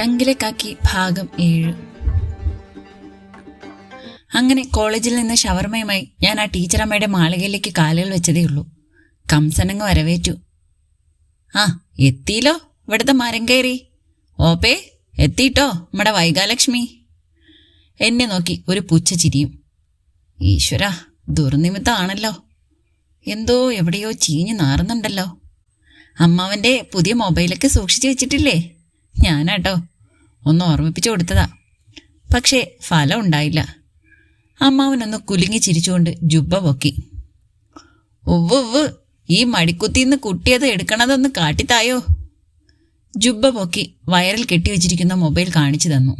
ചങ്കിലേക്കാക്കി ഭാഗം ഏഴ്. അങ്ങനെ കോളേജിൽ നിന്ന് ഷവർമയുമായി ഞാൻ ആ ടീച്ചറമ്മയുടെ മാളികയിലേക്ക് കാലുകൾ വെച്ചതേ ഉള്ളൂ. കംസനങ്ങ് വരവേറ്റു. ആ എത്തിയില്ലോ? ഇവിടുത്തെ മരം കയറി. ഓപ്പേ എത്തിയിട്ടോ? നമ്മുടെ വൈകാലക്ഷ്മി. എന്നെ നോക്കി ഒരു പുച്ഛ ചിരിയും. ഈശ്വര ദുർനിമിത്തമാണല്ലോ എന്തോ എവിടെയോ ചീഞ്ഞു നാറുന്നുണ്ടല്ലോ. അമ്മാവന്റെ പുതിയ മൊബൈലൊക്കെ സൂക്ഷിച്ചു വെച്ചിട്ടില്ലേ? ഞാനാട്ടോ. ഒന്ന് ഓർമ്മിപ്പിച്ചു കൊടുത്തതാ. പക്ഷേ ഫലം ഉണ്ടായില്ല. അമ്മാവനൊന്ന് കുലുങ്ങി ചിരിച്ചുകൊണ്ട് ജുബ്ബ പൊക്കി. ഉവ്വ് ഉവ്വ് ഈ മടിക്കുത്തിന്ന് കുട്ടിയത് എടുക്കണതൊന്ന് കാട്ടിത്തായോ? ജുബ്ബ പൊക്കി വയറിൽ കെട്ടിവെച്ചിരിക്കുന്ന മൊബൈൽ കാണിച്ചു തന്നു.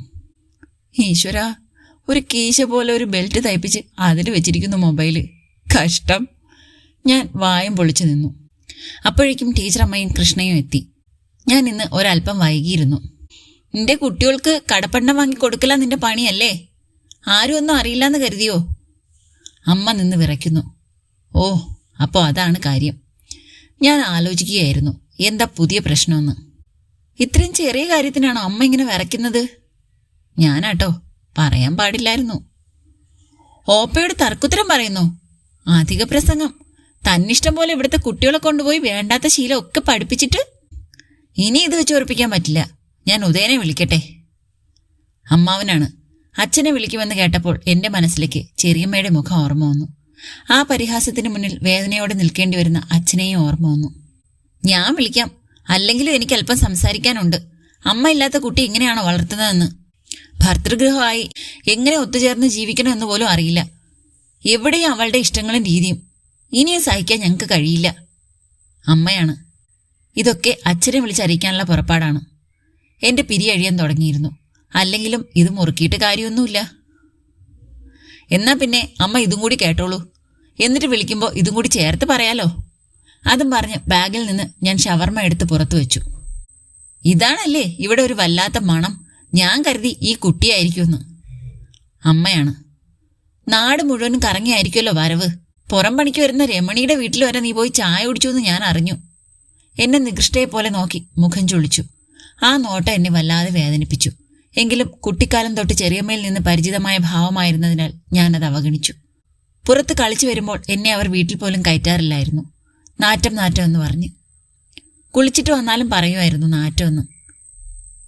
ഈശ്വര ഒരു കീശ പോലെ ഒരു ബെൽറ്റ് തയ്പ്പിച്ച് അതിൽ വെച്ചിരിക്കുന്നു മൊബൈൽ കഷ്ടം. ഞാൻ വായം പൊളിച്ചു നിന്നു. അപ്പോഴേക്കും ടീച്ചറമ്മയും കൃഷ്ണയും എത്തി. ഞാൻ ഇന്ന് ഒരല്പം വൈകിയിരുന്നു. നിന്റെ കുട്ടികൾക്ക് കടപ്പണ്ണം വാങ്ങി കൊടുക്കല നിന്റെ പണിയല്ലേ? ആരും ഒന്നും അറിയില്ലെന്ന് കരുതിയോ? അമ്മ നിന്ന് വിറയ്ക്കുന്നു. ഓ അപ്പോൾ അതാണ് കാര്യം. ഞാൻ ആലോചിക്കുകയായിരുന്നു എന്താ പുതിയ പ്രശ്നമെന്ന്. ഇത്രയും ചെറിയ കാര്യത്തിനാണോ അമ്മ ഇങ്ങനെ വിറയ്ക്കുന്നത്? ഞാനാട്ടോ പറയാൻ പാടില്ലായിരുന്നു. ഓപ്പയോട് തർക്കുത്തരം പറയുന്നു അധിക പ്രസംഗം. തന്നിഷ്ടം പോലെ ഇവിടുത്തെ കുട്ടികളെ കൊണ്ടുപോയി വേണ്ടാത്ത ശീലം ഒക്കെ പഠിപ്പിച്ചിട്ട് ഇനി ഇത് വെച്ച് ഉറപ്പിക്കാൻ പറ്റില്ല. ഞാൻ ഉദയനെ വിളിക്കട്ടെ. അമ്മാവനാണ്. അച്ഛനെ വിളിക്കുമെന്ന് കേട്ടപ്പോൾ എന്റെ മനസ്സിലേക്ക് ചെറിയമ്മയുടെ മുഖം ഓർമ്മ വന്നു. ആ പരിഹാസത്തിന് മുന്നിൽ വേദനയോടെ നിൽക്കേണ്ടി വരുന്ന അച്ഛനെയും ഓർമ്മ വന്നു. ഞാൻ വിളിക്കാം. അല്ലെങ്കിലും എനിക്ക് അല്പം സംസാരിക്കാനുണ്ട്. അമ്മ ഇല്ലാത്ത കുട്ടി എങ്ങനെയാണോ വളർത്തുന്നതെന്ന്. ഭർത്തൃഗൃഹമായി എങ്ങനെ ഒത്തുചേർന്ന് ജീവിക്കണമെന്ന് പോലും അറിയില്ല. എവിടെയും അവളുടെ ഇഷ്ടങ്ങളും രീതിയും ഇനിയും സഹിക്കാൻ ഞങ്ങൾക്ക് കഴിയില്ല. അമ്മയാണ്. ഇതൊക്കെ അച്ഛനെ വിളിച്ചറിയിക്കാനുള്ള പുറപ്പാടാണ്. എന്റെ പിരി അഴിയാൻ തുടങ്ങിയിരുന്നു. അല്ലെങ്കിലും ഇത് മുറുക്കിയിട്ട് കാര്യമൊന്നുമില്ല. എന്നാ പിന്നെ അമ്മ ഇതും കൂടി കേട്ടോളൂ. എന്നിട്ട് വിളിക്കുമ്പോൾ ഇതും കൂടി ചേർത്ത് പറയാലോ. അതും പറഞ്ഞ് ബാഗിൽ നിന്ന് ഞാൻ ഷവർമ എടുത്ത് പുറത്തു വെച്ചു. ഇതാണല്ലേ ഇവിടെ ഒരു വല്ലാത്ത മണം. ഞാൻ കരുതി ഈ കുട്ടിയായിരിക്കുമെന്ന്. അമ്മയാണ്. നാട് മുഴുവനും കറങ്ങിയായിരിക്കുമല്ലോ വരവ്. പുറം പണിക്ക് വരുന്ന രമണിയുടെ വീട്ടിൽ വരെ നീ പോയി ചായ കുടിച്ചു എന്ന് ഞാൻ അറിഞ്ഞു. എന്നെ നികൃഷ്ടയെ പോലെ നോക്കി മുഖം ചൊളിച്ചു. ആ നോട്ടം എന്നെ വല്ലാതെ വേദനിപ്പിച്ചു. എങ്കിലും കുട്ടിക്കാലം തൊട്ട് ചെറിയമ്മയിൽ നിന്ന് പരിചിതമായ ഭാവമായിരുന്നതിനാൽ ഞാൻ അത് അവഗണിച്ചു. പുറത്ത് കളിച്ചു വരുമ്പോൾ എന്നെ അവർ വീട്ടിൽ പോലും കയറ്റാറില്ലായിരുന്നു. നാറ്റം നാറ്റം എന്ന് പറഞ്ഞ്. കുളിച്ചിട്ട് വന്നാലും പറയുമായിരുന്നു നാറ്റമെന്ന്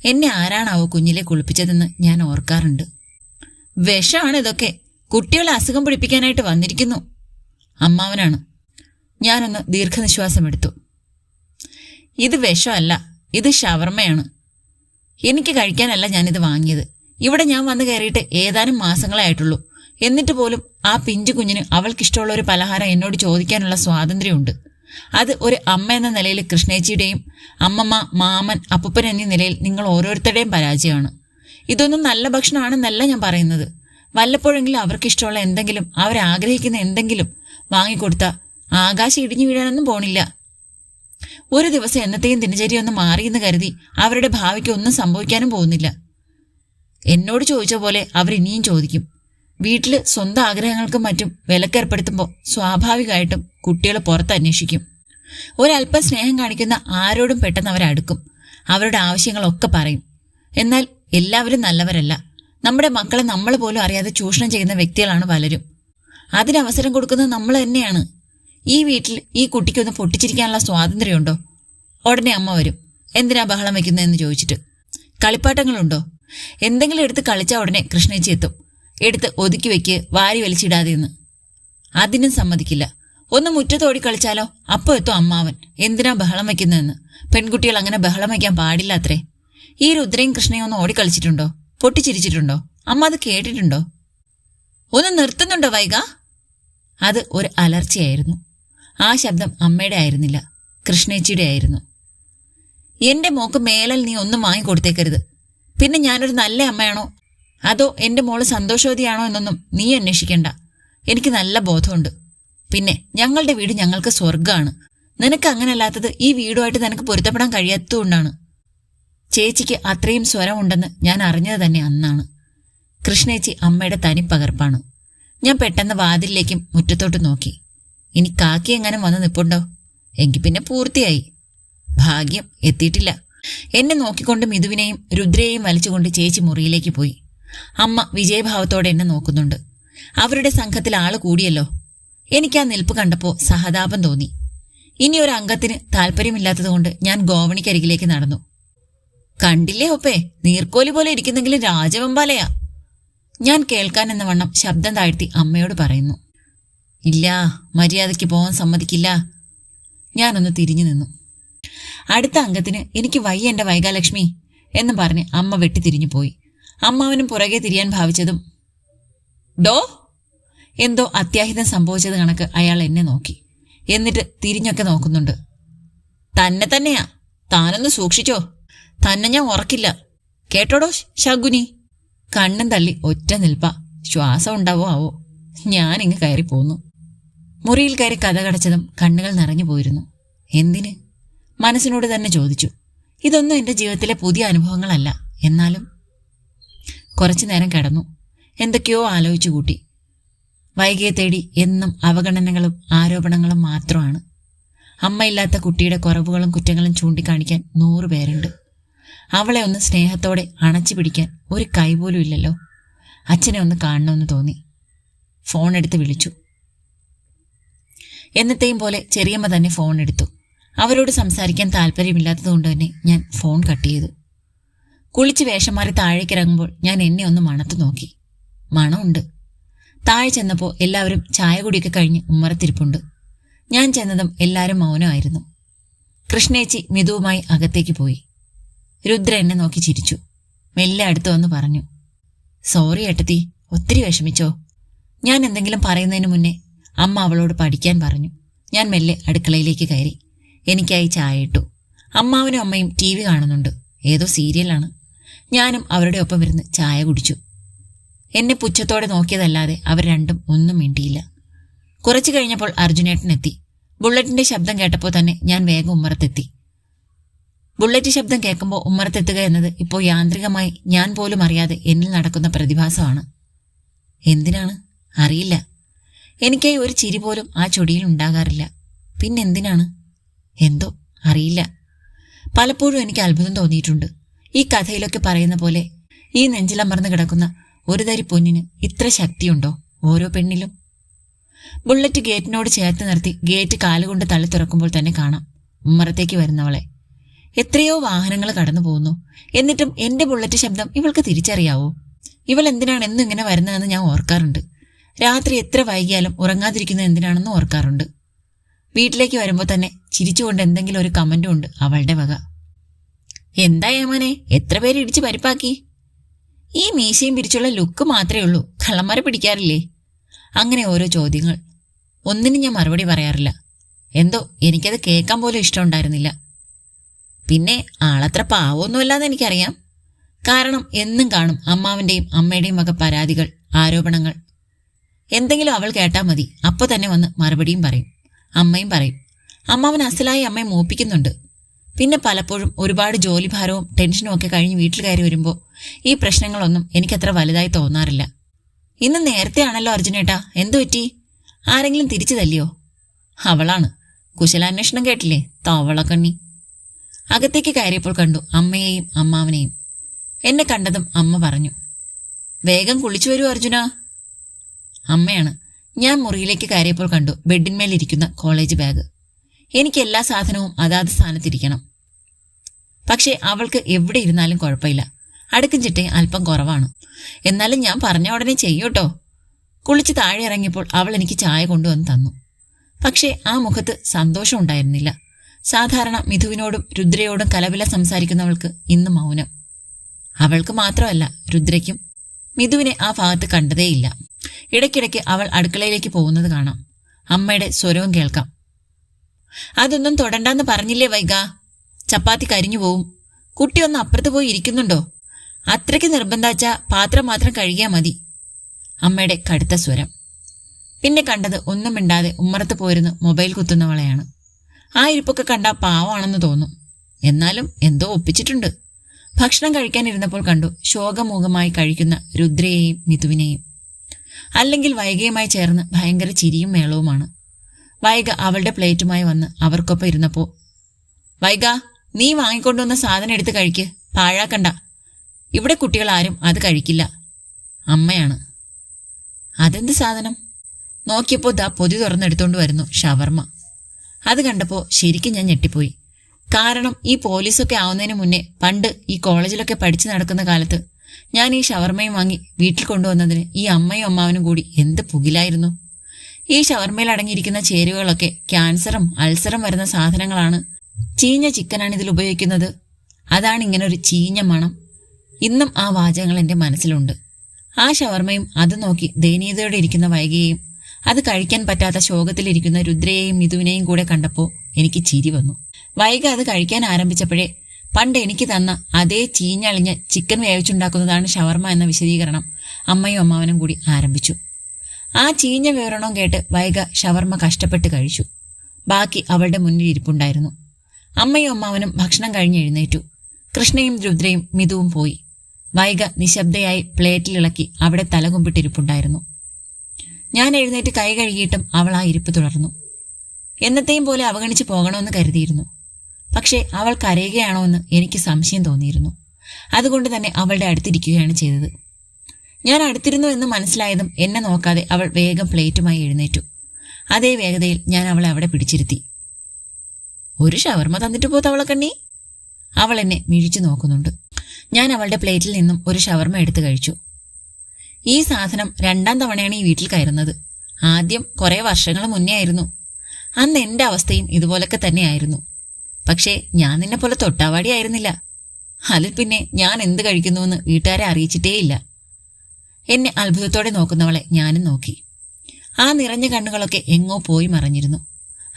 എന്നെ. ആരാണാവോ കുഞ്ഞിലെ കുളിപ്പിച്ചതെന്ന് ഞാൻ ഓർക്കാറുണ്ട്. വിഷമാണ് ഇതൊക്കെ. കുട്ടികളെ അസുഖം പിടിപ്പിക്കാനായിട്ട് വന്നിരിക്കുന്നു. അമ്മാവനാണ്. ഞാനൊന്ന് ദീർഘനിശ്വാസം എടുത്തു ഇത് വിഷമല്ല. ഇത് ഷവർമ്മയാണ് എനിക്ക് കഴിക്കാനല്ല ഞാനിത് വാങ്ങിയത്. ഇവിടെ ഞാൻ വന്നു കയറിയിട്ട് ഏതാനും മാസങ്ങളായിട്ടുള്ളൂ എന്നിട്ട് പോലും ആ പിഞ്ചു കുഞ്ഞിന് അവൾക്കിഷ്ടമുള്ള ഒരു പലഹാരം എന്നോട് ചോദിക്കാനുള്ള സ്വാതന്ത്ര്യമുണ്ട്. അത് ഒരു അമ്മ എന്ന നിലയിൽ കൃഷ്ണേച്ചിയുടെയും അമ്മമ്മ മാമൻ അപ്പൂപ്പൻ എന്നീ നിലയിൽ നിങ്ങൾ ഓരോരുത്തരുടെയും പരാജയമാണ്. ഇതൊന്നും നല്ല ഭക്ഷണമാണെന്നല്ല ഞാൻ പറയുന്നത്. വല്ലപ്പോഴെങ്കിലും അവർക്കിഷ്ടമുള്ള എന്തെങ്കിലും അവരാഗ്രഹിക്കുന്ന എന്തെങ്കിലും വാങ്ങിക്കൊടുത്ത ആകാശം ഇടിഞ്ഞു വീഴാനൊന്നും പോണില്ല. ഒരു ദിവസം എന്നത്തെയും ദിനചര്യ ഒന്ന് മാറിയെന്ന് കരുതി അവരുടെ ഭാവിക്ക് ഒന്നും സംഭവിക്കാനും പോകുന്നില്ല. എന്നോട് ചോദിച്ച പോലെ അവർ ഇനിയും ചോദിക്കും. വീട്ടിൽ സ്വന്തം ആഗ്രഹങ്ങൾക്കും മറ്റും വിലക്കേർപ്പെടുത്തുമ്പോൾ സ്വാഭാവികമായിട്ടും കുട്ടികൾ പുറത്ത് അന്വേഷിക്കും. ഒരല്പം സ്നേഹം കാണിക്കുന്ന ആരോടും പെട്ടെന്ന് അവരടുക്കും അവരുടെ ആവശ്യങ്ങളൊക്കെ പറയും. എന്നാൽ എല്ലാവരും നല്ലവരല്ല. നമ്മുടെ മക്കളെ നമ്മൾ പോലും അറിയാതെ ചൂഷണം ചെയ്യുന്ന വ്യക്തികളാണ് പലരും. അതിനവസരം കൊടുക്കുന്നത് നമ്മൾ തന്നെയാണ്. ഈ വീട്ടിൽ ഈ കുട്ടിക്കൊന്ന് പൊട്ടിച്ചിരിക്കാനുള്ള സ്വാതന്ത്ര്യമുണ്ടോ? ഉടനെ അമ്മ വരും. എന്തിനാ ബഹളം വെക്കുന്നതെന്ന് ചോദിച്ചിട്ട്. കളിപ്പാട്ടങ്ങളുണ്ടോ? എന്തെങ്കിലും എടുത്ത് കളിച്ചാൽ ഉടനെ കൃഷ്ണേച്ചി എത്തും. എടുത്ത് ഒതുക്കി വെക്ക് വാരി വലിച്ചിടാതെ എന്ന് അതിനും സമ്മതിക്കില്ല. ഒന്ന് മുറ്റത്തോടി കളിച്ചാലോ? അപ്പോൾ എത്തും അമ്മാവൻ. എന്തിനാ ബഹളം വെക്കുന്നതെന്ന്? പെൺകുട്ടികൾ അങ്ങനെ ബഹളം വയ്ക്കാൻ പാടില്ല അത്രേ ഈ രുദ്രയും കൃഷ്ണയും ഒന്ന് ഓടിക്കളിച്ചിട്ടുണ്ടോ പൊട്ടിച്ചിരിച്ചിട്ടുണ്ടോ? അമ്മ അത് കേട്ടിട്ടുണ്ടോ? ഒന്ന് നിർത്തുന്നുണ്ടോ വൈക അത് ഒരു അലർച്ചയായിരുന്നു. ആ ശബ്ദം അമ്മയുടെ ആയിരുന്നില്ല. കൃഷ്ണേച്ചിയുടെ ആയിരുന്നു. എന്റെ മോക്ക് മേലൽ നീ ഒന്നും വാങ്ങിക്കൊടുത്തേക്കരുത് പിന്നെ ഞാനൊരു നല്ല അമ്മയാണോ? അതോ എന്റെ മോൾ സന്തോഷവതിയാണോ എന്നൊന്നും നീ അന്വേഷിക്കണ്ട. എനിക്ക് നല്ല ബോധമുണ്ട്. പിന്നെ ഞങ്ങളുടെ വീട് ഞങ്ങൾക്ക് സ്വർഗമാണ്. നിനക്ക് അങ്ങനല്ലാത്തത് ഈ വീടുമായിട്ട് നിനക്ക് പൊരുത്തപ്പെടാൻ കഴിയാത്തതുകൊണ്ടാണ്. ചേച്ചിക്ക് അത്രയും സ്വരമുണ്ടെന്ന് ഞാൻ അറിഞ്ഞത് തന്നെ അന്നാണ്. കൃഷ്ണേച്ചി അമ്മയുടെ തനിപ്പകർപ്പാണ്. ഞാൻ പെട്ടെന്ന് വാതിലിലേക്കും മുറ്റത്തോട്ട് നോക്കി. ഇനി കാക്കി എങ്ങനെ വന്ന് നിപ്പുണ്ടോ? എങ്കിൽ പിന്നെ പൂർത്തിയായി. ഭാഗ്യം എത്തിയിട്ടില്ല. എന്നെ നോക്കിക്കൊണ്ട് മിഥുവിനെയും രുദ്രയെയും വലിച്ചുകൊണ്ട് ചേച്ചി മുറിയിലേക്ക് പോയി. അമ്മ വിജയഭാവത്തോടെ എന്നെ നോക്കുന്നുണ്ട്. അവരുടെ സംഘത്തിൽ ആൾ കൂടിയല്ലോ. എനിക്ക് ആ നിൽപ്പ് കണ്ടപ്പോൾ സഹതാപം തോന്നി. ഇനി ഒരു അംഗത്തിന് താല്പര്യമില്ലാത്തതുകൊണ്ട് ഞാൻ ഗോവണിക്കരികിലേക്ക് നടന്നു. കണ്ടില്ലേ ഒപ്പേ? നീർക്കോലി പോലെ ഇരിക്കുന്നെങ്കിലും രാജവെമ്പാലയാ. ഞാൻ കേൾക്കാൻ എന്ന വണ്ണം ശബ്ദം താഴ്ത്തി അമ്മയോട് പറയുന്നു. ഇല്ല മര്യാദയ്ക്ക് പോകാൻ സമ്മതിക്കില്ല. ഞാനൊന്ന് തിരിഞ്ഞു നിന്നു. അടുത്ത അംഗത്തിന് എനിക്ക് വയ്യ എന്റെ വൈകാലക്ഷ്മി എന്നും പറഞ്ഞ് അമ്മ വെട്ടിത്തിരിഞ്ഞു പോയി. അമ്മാവനും പുറകെ തിരിയാൻ ഭാവിച്ചതും ഡോ എന്തോ അത്യാഹിതം സംഭവിച്ചത് കണക്ക് അയാൾ എന്നെ നോക്കി. എന്നിട്ട് തിരിഞ്ഞൊക്കെ നോക്കുന്നുണ്ട്. തന്നെ തന്നെയാ. താനൊന്ന് സൂക്ഷിച്ചോ. തന്നെ ഞാൻ ഉറക്കില്ല. കേട്ടോടോ ശകുനി? കണ്ണും തള്ളി ഒറ്റ നിൽപ്പ. ശ്വാസം ഉണ്ടാവോ ആവോ? ഞാനിങ്ങ് കയറി പോന്നു മുറിയിൽ കയറി കഥ കടച്ചതും കണ്ണുകൾ നിറഞ്ഞു പോയിരുന്നു. എന്തിന്? മനസ്സിനോട് തന്നെ ചോദിച്ചു. ഇതൊന്നും എന്റെ ജീവിതത്തിലെ പുതിയ അനുഭവങ്ങളല്ല. എന്നാലും കുറച്ചു നേരം കിടന്നു. എന്തൊക്കെയോ ആലോചിച്ചു കൂട്ടി. വൈകിയെ തേടി എന്നും അവഗണനകളും ആരോപണങ്ങളും മാത്രമാണ്. അമ്മയില്ലാത്ത കുട്ടിയുടെ കുറവുകളും കുറ്റങ്ങളും ചൂണ്ടിക്കാണിക്കാൻ നൂറുപേരുണ്ട് അവളെ ഒന്ന് സ്നേഹത്തോടെ അണച്ചു പിടിക്കാൻ ഒരു കൈ പോലും ഇല്ലല്ലോ. അച്ഛനെ ഒന്ന് കാണണമെന്ന് തോന്നി. ഫോൺ എടുത്ത് വിളിച്ചു. എന്നത്തെയും പോലെ ചെറിയമ്മ തന്നെ ഫോൺ എടുത്തു. അവരോട് സംസാരിക്കാൻ താല്പര്യമില്ലാത്തതുകൊണ്ട് തന്നെ ഞാൻ ഫോൺ കട്ട് ചെയ്തു. കുളിച്ച് വേഷം മാറി താഴേക്കിറങ്ങുമ്പോൾ ഞാൻ എന്നെ ഒന്ന് മണത്തു നോക്കി. മണമുണ്ട്. താഴെ ചെന്നപ്പോൾ എല്ലാവരും ചായ കുടിയൊക്കെ കഴിഞ്ഞ് ഉമ്മറത്തിരിപ്പുണ്ട്. ഞാൻ ചെന്നതും എല്ലാവരും മൗനമായിരുന്നു. കൃഷ്ണേച്ചി മിതുവുമായി അകത്തേക്ക് പോയി. രുദ്ര എന്നെ നോക്കി ചിരിച്ചു. മെല്ലെ അടുത്തു വന്ന് പറഞ്ഞു സോറി ഏട്ടത്തി ഒത്തിരി വിഷമിച്ചോ. ഞാൻ എന്തെങ്കിലും പറയുന്നതിന് മുന്നേ അമ്മ അവളോട് പഠിക്കാൻ പറഞ്ഞു. ഞാൻ മെല്ലെ അടുക്കളയിലേക്ക് കയറി. എനിക്കായി ചായ ഇട്ടു. അമ്മാവനും അമ്മയും ടി വി കാണുന്നുണ്ട്. ഏതോ സീരിയലാണ്. ഞാനും അവരുടെ ഒപ്പം ഇരുന്ന് ചായ കുടിച്ചു. എന്നെ പുച്ഛത്തോടെ നോക്കിയതല്ലാതെ അവർ രണ്ടും ഒന്നും മിണ്ടിയില്ല. കുറച്ചു കഴിഞ്ഞപ്പോൾ അർജുനേട്ടൻ എത്തി ബുള്ളറ്റിന്റെ ശബ്ദം കേട്ടപ്പോൾ തന്നെ ഞാൻ വേഗം ഉമ്മറത്തെത്തി. ബുള്ളറ്റ് ശബ്ദം കേൾക്കുമ്പോൾ ഉമ്മറത്തെത്തുക എന്നത് ഇപ്പോൾ യാന്ത്രികമായി ഞാൻ പോലും അറിയാതെ എന്നിൽ നടക്കുന്ന പ്രതിഭാസമാണ്. എന്തിനാണ്? അറിയില്ല. എനിക്കായി ഒരു ചിരി പോലും ആ ചൊടിയിൽ ഉണ്ടാകാറില്ല. പിന്നെന്തിനാണ് എന്തോ അറിയില്ല. പലപ്പോഴും എനിക്ക് അത്ഭുതം തോന്നിയിട്ടുണ്ട്. ഈ കഥയിലൊക്കെ പറയുന്ന പോലെ ഈ നെഞ്ചിലമർന്ന് കിടക്കുന്ന ഒരു തരി പൊന്നിന് ഇത്ര ശക്തിയുണ്ടോ ഓരോ പെണ്ണിലും? ബുള്ളറ്റ് ഗേറ്റിനോട് ചേർത്ത് നിർത്തി ഗേറ്റ് കാലുകൊണ്ട് തള്ളി തുറക്കുമ്പോൾ തന്നെ കാണാം ഉമ്മറത്തേക്ക് വരുന്നവളെ. എത്രയോ വാഹനങ്ങൾ കടന്നു പോകുന്നു. എന്നിട്ടും എന്റെ ബുള്ളറ്റ് ശബ്ദം ഇവൾക്ക് തിരിച്ചറിയാവോ? ഇവൾ എന്തിനാണ് എന്നും ഇങ്ങനെ വരുന്നതെന്ന് ഞാൻ ഓർക്കാറുണ്ട്. രാത്രി എത്ര വൈകിയാലും ഉറങ്ങാതിരിക്കുന്നത് എന്തിനാണെന്ന് ഓർക്കാറുണ്ട്. വീട്ടിലേക്ക് വരുമ്പോൾ തന്നെ ചിരിച്ചുകൊണ്ട് എന്തെങ്കിലും ഒരു കമന്റും ഉണ്ട് അവളുടെ വക. എന്താ ഏമാനെ എത്ര പേര് ഇടിച്ച് പരിപ്പാക്കി? ഈ മീശയും പിരിച്ചുള്ള ലുക്ക് മാത്രമേ ഉള്ളൂ. കള്ളന്മാരെ പിടിക്കാറില്ലേ? അങ്ങനെ ഓരോ ചോദ്യങ്ങൾ. ഒന്നിനും ഞാൻ മറുപടി പറയാറില്ല. എന്തോ എനിക്കത് കേൾക്കാൻ പോലും ഇഷ്ടമുണ്ടായിരുന്നില്ല പിന്നെ ആളത്ര പാവമൊന്നുമല്ലാന്ന് എനിക്കറിയാം. കാരണം എന്നും കാണും അമ്മാവിന്റെയും അമ്മയുടെയും വക പരാതികൾ ആരോപണങ്ങൾ എന്തെങ്കിലും അവൾ കേട്ടാൽ മതി. അപ്പോൾ തന്നെ വന്ന് മറുപടിയും പറയും. അമ്മയും പറയും. അമ്മാവൻ അസലായി അമ്മയെ മോപ്പിക്കുന്നുണ്ട്. പിന്നെ പലപ്പോഴും ഒരുപാട് ജോലിഭാരവും ടെൻഷനും ഒക്കെ കഴിഞ്ഞ് വീട്ടിൽ കയറി വരുമ്പോൾ ഈ പ്രശ്നങ്ങളൊന്നും എനിക്കത്ര വലുതായി തോന്നാറില്ല. ഇന്ന് നേരത്തെ ആണല്ലോ അർജുനേട്ടാ. എന്തു പറ്റി? ആരെങ്കിലും തിരിച്ചു തല്ലിയോ അവളാണ്. കുശലാന്വേഷണം കേട്ടില്ലേ? തവളക്കണ്ണി. അകത്തേക്ക് കയറിയപ്പോൾ കണ്ടു അമ്മയെയും അമ്മാവനെയും. എന്നെ കണ്ടതും അമ്മ പറഞ്ഞു. വേഗം കുളിച്ചു വരൂ അർജുന. അമ്മയാണ്. ഞാൻ മുറിയിലേക്ക് കയറിയപ്പോൾ കണ്ടു ബെഡിന്മേലിരിക്കുന്ന കോളേജ് ബാഗ് എനിക്ക് എല്ലാ സാധനവും അതാത് സ്ഥാനത്തിരിക്കണം. പക്ഷേ അവൾക്ക് എവിടെ ഇരുന്നാലും കുഴപ്പമില്ല. അടുക്കും ചിട്ടയും അല്പം കുറവാണ്. എന്നാലും ഞാൻ പറഞ്ഞ ഉടനെ ചെയ്യൂട്ടോ. കുളിച്ച് താഴെ ഇറങ്ങിയപ്പോൾ അവൾ എനിക്ക് ചായ കൊണ്ടുവന്ന് തന്നു. പക്ഷേ ആ മുഖത്ത് സന്തോഷം ഉണ്ടായിരുന്നില്ല. സാധാരണ മിഥുവിനോടും രുദ്രയോടും കലവില സംസാരിക്കുന്നവൾക്ക് ഇന്ന് മൗനം. അവൾക്ക് മാത്രമല്ല രുദ്രയ്ക്കും മിഥുവിനെ ആ ഭാഗത്ത് കണ്ടതേയില്ല. ഇടയ്ക്കിടയ്ക്ക് അവൾ അടുക്കളയിലേക്ക് പോകുന്നത് കാണാം. അമ്മയുടെ സ്വരവും കേൾക്കാം. അതൊന്നും തൊടണ്ടെന്ന് പറഞ്ഞില്ലേ വൈക ചപ്പാത്തി കരിഞ്ഞു പോവും. കുട്ടി ഒന്ന് അപ്പുറത്ത് പോയി ഇരിക്കുന്നുണ്ടോ? അത്രയ്ക്ക് നിർബന്ധാച്ച പാത്രം മാത്രം കഴുകിയാൽ മതി. അമ്മയുടെ കടുത്ത സ്വരം. പിന്നെ കണ്ടത് ഒന്നും മിണ്ടാതെ ഉമ്മറത്ത് പോയിരുന്ന് മൊബൈൽ കുത്തുന്നവളെയാണ്. ആ ഇരിപ്പൊക്കെ കണ്ട പാവമാണെന്ന് തോന്നും. എന്നാലും എന്തോ ഒപ്പിച്ചിട്ടുണ്ട്. ഭക്ഷണം കഴിക്കാനിരുന്നപ്പോൾ കണ്ടു ശോകമൂകമായി കഴിക്കുന്ന രുദ്രയെയും മിഥുവിനെയും. അല്ലെങ്കിൽ വൈകയുമായി ചേർന്ന് ഭയങ്കര ചിരിയും മേളവുമാണ്. വൈഗ അവളുടെ പ്ലേറ്റുമായി വന്ന് അവർക്കൊപ്പം ഇരുന്നപ്പോൾ വൈഗ നീ വാങ്ങിക്കൊണ്ടുവന്ന സാധനം എടുത്ത് കഴിക്ക്. പാഴാക്കണ്ട. ഇവിടെ കുട്ടികൾ ആരും അത് കഴിക്കില്ല. അമ്മയാണ്. അതെന്ത് സാധനം? നോക്കിയപ്പോൾ ദാ പൊതി തുറന്നെടുത്തോണ്ട് വരുന്നു ഷവർമ്മ അത് കണ്ടപ്പോൾ ശരിക്കും ഞാൻ ഞെട്ടിപ്പോയി. കാരണം ഈ പോലീസൊക്കെ ആവുന്നതിന് മുന്നേ പണ്ട് ഈ കോളേജിലൊക്കെ പഠിച്ചു നടക്കുന്ന കാലത്ത് ഞാൻ ഈ ഷവർമയും വാങ്ങി വീട്ടിൽ കൊണ്ടുവന്നതിന് ഈ അമ്മയും അമ്മാവനും കൂടി എന്ത് പുകിലായിരുന്നു. ഈ ഷവർമയിൽ അടങ്ങിയിരിക്കുന്ന ചേരുവകളൊക്കെ ക്യാൻസറും അൾസറും വരുന്ന സാധനങ്ങളാണ്. ചീഞ്ഞ ചിക്കനാണ് ഇതിൽ ഉപയോഗിക്കുന്നത്. അതാണ് ഇങ്ങനെ ഒരു ചീഞ്ഞ മണം. ഇന്നും ആ വാചകങ്ങൾ എന്റെ മനസ്സിലുണ്ട്. ആ ഷവർമയും അത് നോക്കി ദയനീയതയോടെ ഇരിക്കുന്ന വൈകിയെയും അത് കഴിക്കാൻ പറ്റാത്ത ശോകത്തിലിരിക്കുന്ന രുദ്രയെയും മിഥുവിനെയും കൂടെ കണ്ടപ്പോൾ എനിക്ക് ചിരി വന്നു. വൈക അത് കഴിക്കാൻ ആരംഭിച്ചപ്പോഴേ പണ്ട് എനിക്ക് തന്ന അതേ ചീഞ്ഞളിഞ്ഞ് ചിക്കൻ വേവിച്ചുണ്ടാക്കുന്നതാണ് ഷവർമ എന്ന വിശദീകരണം അമ്മയും അമ്മാവനും കൂടി ആരംഭിച്ചു. ആ ചീഞ്ഞ വിവരണം കേട്ട് വൈക ഷവർമ കഷ്ടപ്പെട്ട് കഴിച്ചു. ബാക്കി അവളുടെ മുന്നിൽ ഇരിപ്പുണ്ടായിരുന്നു. അമ്മയും അമ്മാവനും ഭക്ഷണം കഴിഞ്ഞ് എഴുന്നേറ്റു. കൃഷ്ണയും രുദ്രയും മിതുവും പോയി. വൈക നിശബ്ദയായി പ്ലേറ്റിലിളക്കി അവിടെ തലകുമ്പിട്ടിരിപ്പുണ്ടായിരുന്നു. ഞാൻ എഴുന്നേറ്റ് കൈ കഴുകിയിട്ടും അവൾ ആ ഇരിപ്പ് തുടർന്നു. എന്നത്തെയും പോലെ അവഗണിച്ച് പോകണമെന്ന് കരുതിയിരുന്നു. പക്ഷേ അവൾ കരയുകയാണോ എന്ന് എനിക്ക് സംശയം തോന്നിയിരുന്നു. അതുകൊണ്ട് തന്നെ അവളുടെ അടുത്തിരിക്കുകയാണ് ചെയ്തത്. ഞാൻ അടുത്തിരുന്നു എന്ന് മനസ്സിലായതും എന്നെ നോക്കാതെ അവൾ വേഗം പ്ലേറ്റുമായി എഴുന്നേറ്റു. അതേ വേഗതയിൽ ഞാൻ അവളെ അവിടെ പിടിച്ചിരുത്തി. ഒരു ഷവർമ തന്നിട്ട് പോ തവളക്കണ്ണി. അവൾ എന്നെ മിഴിച്ചു നോക്കുന്നുണ്ട്. ഞാൻ അവളുടെ പ്ലേറ്റിൽ നിന്നും ഒരു ഷവർമ എടുത്തു കഴിച്ചു. ഈ സാധനം രണ്ടാം തവണയാണ് ഈ വീട്ടിൽ കയറുന്നത്. ആദ്യം കുറേ വർഷങ്ങൾ മുന്നേ ആയിരുന്നു. അന്ന് എന്റെ അവസ്ഥയും ഇതുപോലൊക്കെ തന്നെയായിരുന്നു. പക്ഷേ ഞാൻ നിന്നെ പോലെ തൊട്ടാവാടി ആയിരുന്നില്ല. അതിൽ പിന്നെ ഞാൻ എന്ത് കഴിക്കുന്നുവെന്ന് വീട്ടുകാരെ അറിയിച്ചിട്ടേയില്ല. എന്നെ അത്ഭുതത്തോടെ നോക്കുന്നവളെ ഞാനും നോക്കി. ആ നിറഞ്ഞ കണ്ണുകളൊക്കെ എങ്ങോ പോയി മറഞ്ഞിരുന്നു.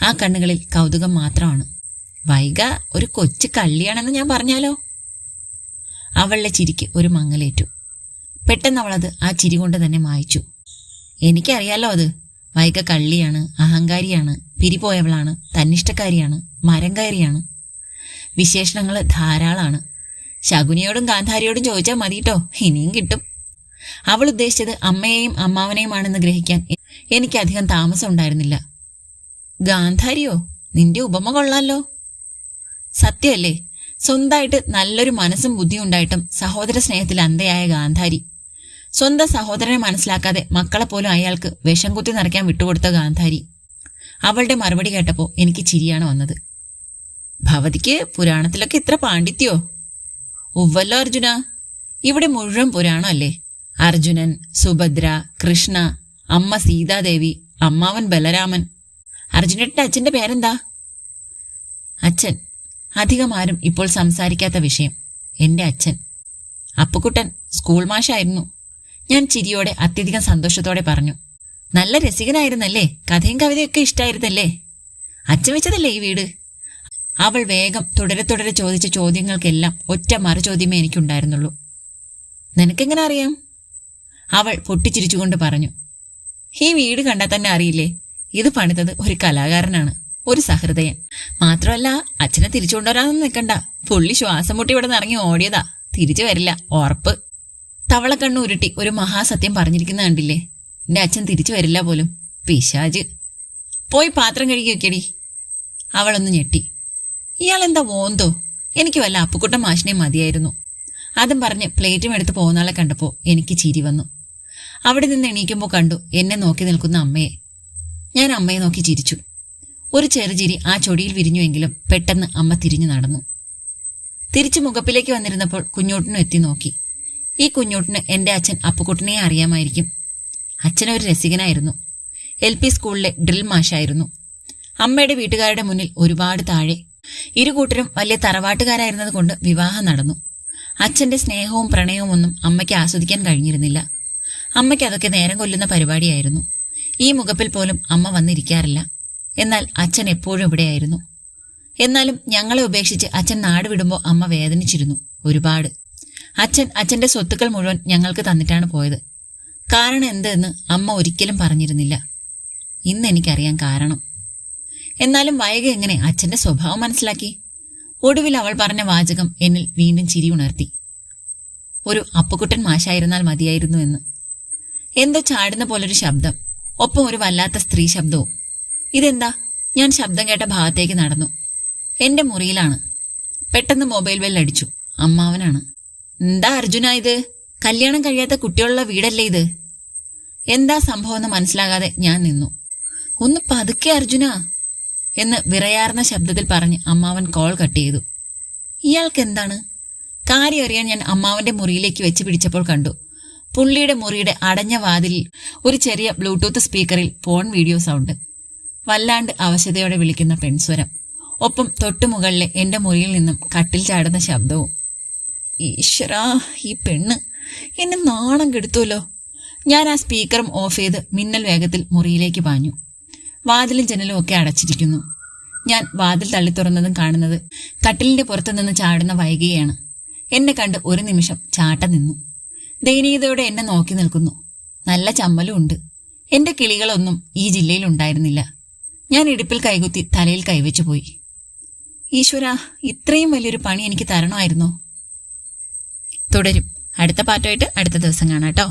ആ കണ്ണുകളിൽ കൗതുകം മാത്രമാണ്. വൈക ഒരു കൊച്ചു കള്ളിയാണെന്ന് ഞാൻ പറഞ്ഞാലോ? അവളുടെ ചിരിക്ക് ഒരു മങ്ങലേറ്റു. പെട്ടെന്ന് അവളത് ആ ചിരി കൊണ്ട് തന്നെ മായച്ചു. എനിക്കറിയാലോ അത്. വൈക കള്ളിയാണ് അഹങ്കാരിയാണ് പിരിപോയവളാണ് തന്നിഷ്ടക്കാരിയാണ് മരം കയറിയാണ് വിശേഷണങ്ങൾ ധാരാളാണ്. ശകുനിയോടും ഗാന്ധാരിയോടും ചോദിച്ചാൽ മതിട്ടോ ഇനിയും കിട്ടും. അവൾ ഉദ്ദേശിച്ചത് അമ്മയെയും അമ്മാവനെയുമാണെന്ന് ഗ്രഹിക്കാൻ എനിക്ക് അധികം താമസം ഉണ്ടായിരുന്നില്ല. ഗാന്ധാരിയോ നിന്റെ ഉപമ കൊള്ളാലോ? സത്യമല്ലേ സ്വന്തമായിട്ട് നല്ലൊരു മനസ്സും ബുദ്ധിയും ഉണ്ടായിട്ടും സഹോദര സ്നേഹത്തിൽ അന്ധയായ ഗാന്ധാരി. സ്വന്തം സഹോദരനെ മനസ്സിലാക്കാതെ മക്കളെ പോലും അയാൾക്ക് വിഷം കുത്തി നിറയ്ക്കാൻ വിട്ടുകൊടുത്ത ഗാന്ധാരി. അവളുടെ മറുപടി കേട്ടപ്പോൾ എനിക്ക് ചിരിയാണ് വന്നത്. ഭവതിക്ക് പുരാണത്തിലൊക്കെ ഇത്ര പാണ്ഡിത്യോ? ഉവ്വല്ലോ അർജുന. ഇവിടെ മുഴുവൻ പുരാണം അല്ലേ? അർജുനൻ സുഭദ്ര കൃഷ്ണ അമ്മ സീതാദേവി അമ്മാവൻ ബലരാമൻ. അർജുനന്റെ അച്ഛന്റെ പേരെന്താ? അച്ഛൻ. അധികം ആരും ഇപ്പോൾ സംസാരിക്കാത്ത വിഷയം. എന്റെ അച്ഛൻ. അപ്പുക്കുട്ടൻ സ്കൂൾ മാഷായിരുന്നു. ഞാൻ ചിരിയോടെ അത്യധികം സന്തോഷത്തോടെ പറഞ്ഞു. നല്ല രസികനായിരുന്നല്ലേ? കഥയും കവിതയൊക്കെ ഇഷ്ടായിരുന്നല്ലേ? അച്ഛൻ വെച്ചതല്ലേ ഈ വീട്? അവൾ വേഗം തുടരെ തുടരെ ചോദിച്ച ചോദ്യങ്ങൾക്കെല്ലാം ഒറ്റ മറുചോദ്യമേ എനിക്കുണ്ടായിരുന്നുള്ളൂ. നിനക്കെങ്ങനെ അറിയാം? അവൾ പൊട്ടിച്ചിരിച്ചുകൊണ്ട് പറഞ്ഞു. ഈ വീട് കണ്ടാൽ തന്നെ അറിയില്ലേ? ഇത് പണിതത് ഒരു കലാകാരനാണ് ഒരു സഹൃദയൻ. മാത്രമല്ല അച്ഛനെ തിരിച്ചു കൊണ്ടുവരാനൊന്നും നിൽക്കണ്ട. പുള്ളി ശ്വാസം മുട്ടി ഇവിടെ ഇറങ്ങി ഓടിയതാ. തിരിച്ചു വരില്ല ഉറപ്പ്. തവളക്കണ്ണു ഉരുട്ടി ഒരു മഹാസത്യം പറഞ്ഞിരിക്കുന്ന കണ്ടില്ലേ? എന്റെ അച്ഛൻ തിരിച്ചു വരില്ല പോലും. പിശാജ്. പോയി പാത്രം കഴുകി വെക്കടി അവളൊന്ന് ഞെട്ടി. ഇയാളെന്താ ഓന്തോ എനിക്ക് വല്ല അപ്പുക്കുട്ടൻ മാഷിനെ മതിയായിരുന്നു. അതും പറഞ്ഞ് പ്ലേറ്റും എടുത്ത് പോകുന്നാളെ കണ്ടപ്പോൾ എനിക്ക് ചിരി വന്നു. അവിടെ നിന്ന് എണീക്കുമ്പോൾ കണ്ടു എന്നെ നോക്കി നിൽക്കുന്ന അമ്മയെ. ഞാൻ അമ്മയെ നോക്കി ചിരിച്ചു. ഒരു ചെറുചിരി ആ ചൊടിയിൽ വിരിഞ്ഞുവെങ്കിലും പെട്ടെന്ന് അമ്മ തിരിഞ്ഞു നടന്നു. തിരിച്ചു മുഖപ്പിലേക്ക് വന്നിരുന്നപ്പോൾ കുഞ്ഞോട്ടിനും എത്തി നോക്കി. ഈ കുഞ്ഞോട്ടിന് എന്റെ അച്ഛൻ അപ്പുക്കുട്ടനെ അറിയാമായിരിക്കും. അച്ഛൻ ഒരു രസികനായിരുന്നു. എൽ പി സ്കൂളിലെ ഡ്രിൽ മാഷായിരുന്നു. അമ്മയുടെ വീട്ടുകാരുടെ മുന്നിൽ ഒരുപാട് താഴെ. ഇരു കൂട്ടരും വലിയ തറവാട്ടുകാരായിരുന്നത് കൊണ്ട് വിവാഹം നടന്നു. അച്ഛന്റെ സ്നേഹവും പ്രണയവും ഒന്നും അമ്മയ്ക്ക് ആസ്വദിക്കാൻ കഴിഞ്ഞിരുന്നില്ല. അമ്മയ്ക്ക് അതൊക്കെ നേരം കൊല്ലുന്ന പരിപാടിയായിരുന്നു. ഈ മുഖപ്പിൽ പോലും അമ്മ വന്നിരിക്കാറില്ല. എന്നാൽ അച്ഛൻ എപ്പോഴും ഇവിടെയായിരുന്നു. എന്നാലും ഞങ്ങളെ ഉപേക്ഷിച്ച് അച്ഛൻ നാട് വിടുമ്പോൾ അമ്മ വേദനിച്ചിരുന്നു ഒരുപാട്. അച്ഛൻ അച്ഛന്റെ സ്വത്തുക്കൾ മുഴുവൻ ഞങ്ങൾക്ക് തന്നിട്ടാണ് പോയത്. കാരണം എന്തെന്ന് അമ്മ ഒരിക്കലും പറഞ്ഞിരുന്നില്ല. ഇന്ന് എനിക്കറിയാൻ കാരണം. എന്നാലും വൈകി എങ്ങനെ അച്ഛന്റെ സ്വഭാവം മനസ്സിലാക്കി? ഒടുവിൽ അവൾ പറഞ്ഞ വാചകം എന്നിൽ വീണ്ടും ചിരി ഉണർത്തി. ഒരു അപ്പുക്കുട്ടൻ മാശായിരുന്നാൽ മതിയായിരുന്നു എന്ന്. എന്തോ ചാടുന്ന പോലൊരു ശബ്ദം ഒപ്പം ഒരു വല്ലാത്ത സ്ത്രീ ശബ്ദവും. ഇതെന്താ? ഞാൻ ശബ്ദം കേട്ട ഭാഗത്തേക്ക് നടന്നു. എന്റെ മുറിയിലാണ്. പെട്ടെന്ന് മൊബൈൽ ബെൽ അടിച്ചു അമ്മാവനാണ്. എന്താ അർജുന ഇത്? കല്യാണം കഴിയാത്ത കുട്ടികളുള്ള വീടല്ലേ ഇത്? എന്താ സംഭവം എന്ന് മനസ്സിലാകാതെ ഞാൻ നിന്നു. ഒന്ന് പതുക്കെ അർജുന എന്ന് വിറയാർന്ന ശബ്ദത്തിൽ പറഞ്ഞ് അമ്മാവൻ കോൾ കട്ട് ചെയ്തു. ഇയാൾക്ക് എന്താണ്? കാര്യം അറിയാൻ ഞാൻ അമ്മാവന്റെ മുറിയിലേക്ക് വെച്ച് പിടിച്ചപ്പോൾ കണ്ടു. പുള്ളിയുടെ മുറിയുടെ അടഞ്ഞ വാതിലിൽ ഒരു ചെറിയ ബ്ലൂടൂത്ത് സ്പീക്കറിൽ ഫോൺ വീഡിയോ സൗണ്ട് വല്ലാണ്ട് അവശതയോടെ വിളിക്കുന്ന പെൺസ്വരം ഒപ്പം തൊട്ടുമുകളിലെ എന്റെ മുറിയിൽ നിന്നും കട്ടിൽ ചാടുന്ന ശബ്ദവും. ഈശ്വരാ ഈ പെണ്ണ് എന്നെ നാണം കെടുത്തുമല്ലോ ഞാൻ ആ സ്പീക്കറും ഓഫ് ചെയ്ത് മിന്നൽ വേഗത്തിൽ മുറിയിലേക്ക് പാഞ്ഞു. വാതിലും ജനലും ഒക്കെ അടച്ചിരിക്കുന്നു. ഞാൻ വാതിൽ തള്ളി തുറന്നതും കാണുന്നത് കട്ടിലിന്റെ പുറത്തു നിന്ന് ചാടുന്ന വൈകിയാണ് എന്നെ കണ്ട് ഒരു നിമിഷം ചാട്ട നിന്നു. ദയനീയതയോടെ എന്നെ നോക്കി നിൽക്കുന്നു. നല്ല ചമ്മലും ഉണ്ട്. എന്റെ കിളികളൊന്നും ഈ ജില്ലയിൽ ഉണ്ടായിരുന്നില്ല. ഞാൻ ഇടുപ്പിൽ കൈകുത്തി തലയിൽ കൈവച്ചു പോയി. ഈശ്വര ഇത്രയും വലിയൊരു പണി എനിക്ക് തരണമായിരുന്നോ? തുടരും. അടുത്ത പാർട്ടായിട്ട് അടുത്ത ദിവസം കാണാം കേട്ടോ.